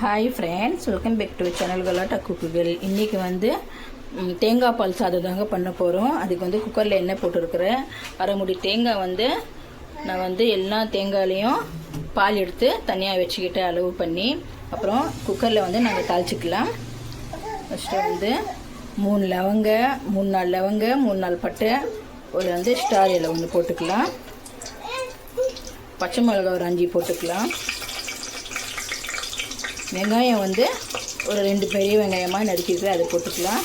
Hi friends welcome back to channel கலாட்டா குக்குகள் இன்றைக்கி வந்து தேங்காய் பால் சாதம் தாங்க பண்ண போகிறோம் அதுக்கு வந்து குக்கரில் எண்ணெய் போட்டிருக்கிறேன். அரைமுடி தேங்காய் வந்து நான் வந்து எல்லா தேங்காயிலையும் பால் எடுத்து தனியாக வச்சுக்கிட்டு அளவு பண்ணி அப்புறம் குக்கரில் வந்து நாங்கள் தாளிச்சிக்கலாம். ஃபஸ்ட்டு வந்து மூணு லவங்க மூணு நாலு லவங்க மூணு நாலு பட்டை ஒரு வந்து ஸ்டார் இலை ஒன்று போட்டுக்கலாம். பச்சை மிளகா ஒரு அஞ்சு போட்டுக்கலாம். வெங்காயம் வந்து ஒரு ரெண்டு பெரிய வெங்காயமாக நறுக்கிட்டு அதை போட்டுக்கலாம்.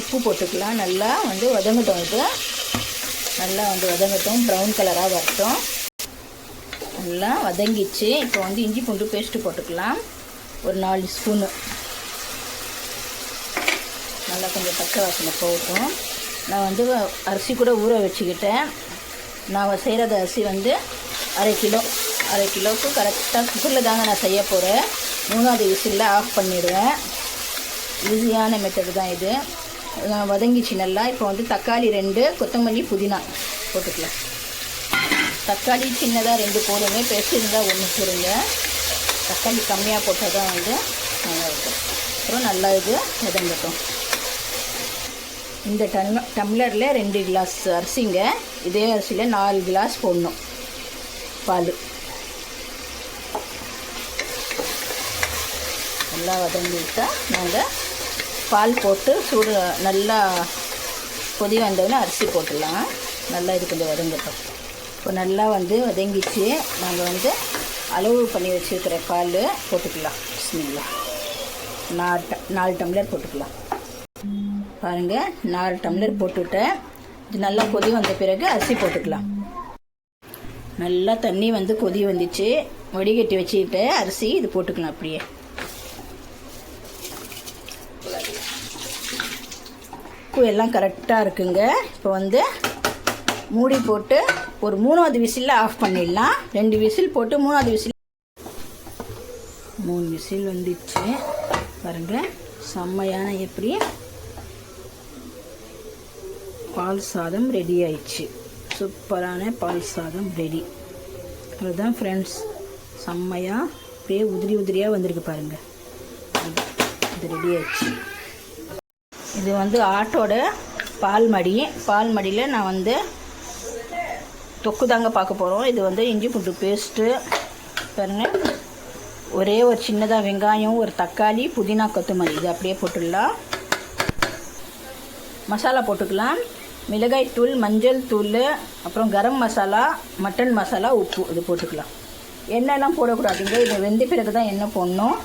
உப்பு போட்டுக்கலாம். நல்லா வந்து வதங்கட்டும் இது நல்லா வந்து வதங்கட்டும். ப்ரௌன் கலராக வரட்டும். நல்லா வதங்கிச்சு. இப்போ வந்து இஞ்சி பூண்டு பேஸ்ட்டு போட்டுக்கலாம். ஒரு நாலு ஸ்பூனு. நல்லா கொஞ்சம் பச்சை வாசனை போகட்டும். நான் வந்து அரிசி கூட ஊற வச்சுக்கிட்டேன். நான் செய்கிறது அரிசி வந்து அரை கிலோ அரை கிலோவுக்கு கரெக்டாக குக்கரில் தாங்க நான் செய்ய போகிறேன் மூணாவது விசிலில் ஆஃப் பண்ணிடுவேன். ஈஸியான மெத்தடு தான் இது. நான் வதங்கிச்சு நல்லா. இப்போ வந்து தக்காளி ரெண்டு கொத்தமல்லி புதினா போட்டுக்கலாம். தக்காளி சின்னதாக ரெண்டு போடுங்க. பெருசு இருந்தால் ஒன்று போடுங்க. தக்காளி கம்மியாக போட்டால் தான் வந்து நல்லா இருக்கும். அப்புறம் நல்லா இது வதங்கட்டும். இந்த டம் டம்ளரில் ரெண்டு கிளாஸ் அரிசிங்க. இதே அரிசியில் நாலு கிளாஸ் போடணும். பால். நல்லா வதங்கி நாங்கள் பால் போட்டு சூடு நல்லா கொதி வந்தவுடனே அரிசி போட்டுடலாம். நல்லா இது கொஞ்சம் வதங்கட்டும். இப்போ நல்லா வந்து வதங்கிச்சு. நாங்கள் வந்து அளவு பண்ணி வச்சுருக்கிற பால் போட்டுக்கலாம். பிஸ்மில்லா நாலு ட- நாலு டம்ளர் போட்டுக்கலாம். பாருங்கள் நாலு டம்ளர் போட்டுவிட்டேன் இது நல்லா கொதி வந்த பிறகு அரிசி போட்டுக்கலாம். நல்லா தண்ணி வந்து கொதி வந்துச்சு. வடிகட்டி வச்சுக்கிட்டு அரிசி இது போட்டுக்கலாம் அப்படியே. உப்பு எல்லாம் கரெக்டாக இருக்குங்க. இப்போ வந்து மூடி போட்டு ஒரு மூணாவது விசிலில் ஆஃப் பண்ணிடலாம். ரெண்டு விசில் போட்டு மூணாவது விசில். மூணு விசில் வந்துச்சு. பாருங்கள் செம்மையான எப்படி பால் சாதம் ரெடி ஆயிடுச்சு. சூப்பரான பால் சாதம் ரெடி அதுதான் ஃப்ரெண்ட்ஸ் செம்மையாக அப்படியே உதிரி உதிரியாக வந்திருக்கு பாருங்க. இது ரெடி ஆயிடுச்சு. இது வந்து ஆட்டோட பால் மடி. பால் மடியில் நான் வந்து தொக்கு தாங்க பார்க்க போகிறோம் இது வந்து இஞ்சி பூண்டு பேஸ்ட்டு பாருங்கள் ஒரே ஒரு சின்னதாக வெங்காயம் ஒரு தக்காளி புதினா கொத்தமல்லி. இது அப்படியே போட்டுடலாம். மசாலா போட்டுக்கலாம். மிளகாய் தூள் மஞ்சள் தூள் அப்புறம் கரம் மசாலா மட்டன் மசாலா உப்பு. இது போட்டுக்கலாம். எண்ணெய்லாம் போடக்கூடாதுங்க. இது வெந்த பிறகு தான் எண்ணெய் போடணும்.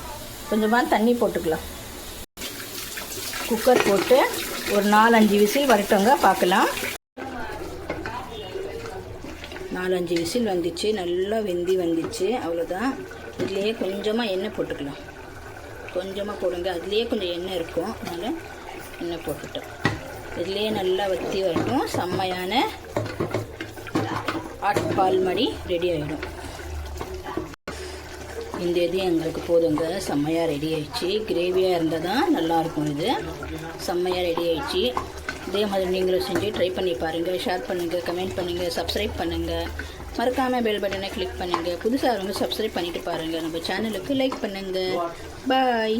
கொஞ்சமாக தண்ணி போட்டுக்கலாம். குக்கர் போட்டு ஒரு நாலஞ்சு விசில் வரட்டோங்க பார்க்கலாம். நாலஞ்சு விசில் வந்துச்சு. நல்லா வெந்தி வந்துச்சு. அவ்வளோதான். இதுலேயே கொஞ்சமாக எண்ணெய் போட்டுக்கலாம். கொஞ்சமாக போடுங்க. அதுலேயே கொஞ்சம் எண்ணெய் இருக்கும். அதனால் எண்ணெய் போட்டுட்டோம். இதுலேயே நல்லா வத்தி வரட்டும். செம்மையான ஆட்பால் மடி ரெடி ஆகிடும் இந்த இது எங்களுக்கு போதுங்க. செம்மையாக ரெடி ஆயிடுச்சு. கிரேவியாக இருந்தால் தான் நல்லாயிருக்கும் இது. செம்மையாக ரெடி ஆயிடுச்சு. இதே மாதிரி நீங்களும் செஞ்சு ட்ரை பண்ணி பாருங்கள் ஷேர் பண்ணுங்கள் கமெண்ட் பண்ணுங்கள் சப்ஸ்கிரைப் பண்ணுங்கள் மறக்காமல் பெல் பட்டனை கிளிக் பண்ணுங்கள் புதுசாக இருங்க சப்ஸ்கிரைப் பண்ணிட்டு பாருங்கள் நம்ம சேனலுக்கு லைக் பண்ணுங்கள் பாய்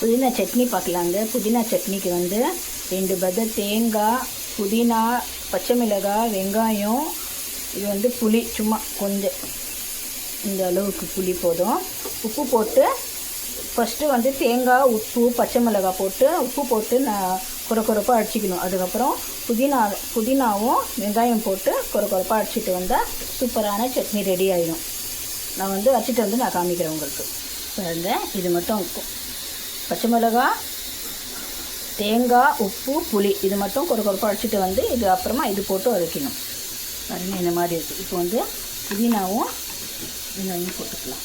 புதினா சட்னி பார்க்கலாங்க. புதினா சட்னிக்கு வந்து ரெண்டு பத தேங்காய் புதினா பச்சை மிளகாய் வெங்காயம். இது வந்து புளி சும்மா கொஞ்சம். இந்த அளவுக்கு புளி போதும். உப்பு போட்டு ஃபஸ்ட்டு வந்து தேங்காய் உப்பு பச்சை மிளகாய் போட்டு உப்பு போட்டு நான் குறை குறைப்பாக அடிச்சிக்கணும். அதுக்கப்புறம் புதினா புதினாவும் வெங்காயம் போட்டு குறை குறைப்பாக அடிச்சிட்டு வந்தால் சூப்பரான சட்னி ரெடி ஆகிடும் நான் வந்து அடிச்சிட்டு வந்து நான் காமிக்கிறேன் உங்களுக்கு. பாருங்க இது மட்டும் பச்சை மிளகாய் தேங்காய் உப்பு புளி இது மட்டும் குறை குறைப்பாக குழச்சிட்டு வந்து இது அப்புறமா இது போட்டு அரைக்கணும் பாருங்க இந்த மாதிரி இருக்குது இப்போ வந்து புதினாவும் வெங்காயம் போட்டுக்கலாம்.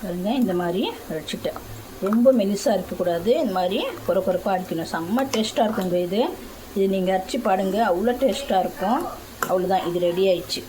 பாருங்க இந்த மாதிரி அரைச்சிட்டேன் ரொம்ப மெலிசாக இருக்கக்கூடாது. இந்த மாதிரி குறை குறைப்பாக அடிக்கணும். செம்ம டேஸ்ட்டாக இருக்குங்க இது. இது நீங்கள் அரைச்சி பாடுங்க அவ்வளோ டேஸ்ட்டாக இருக்கும். அவ்வளோதான் இது ரெடி ஆயிடுச்சு.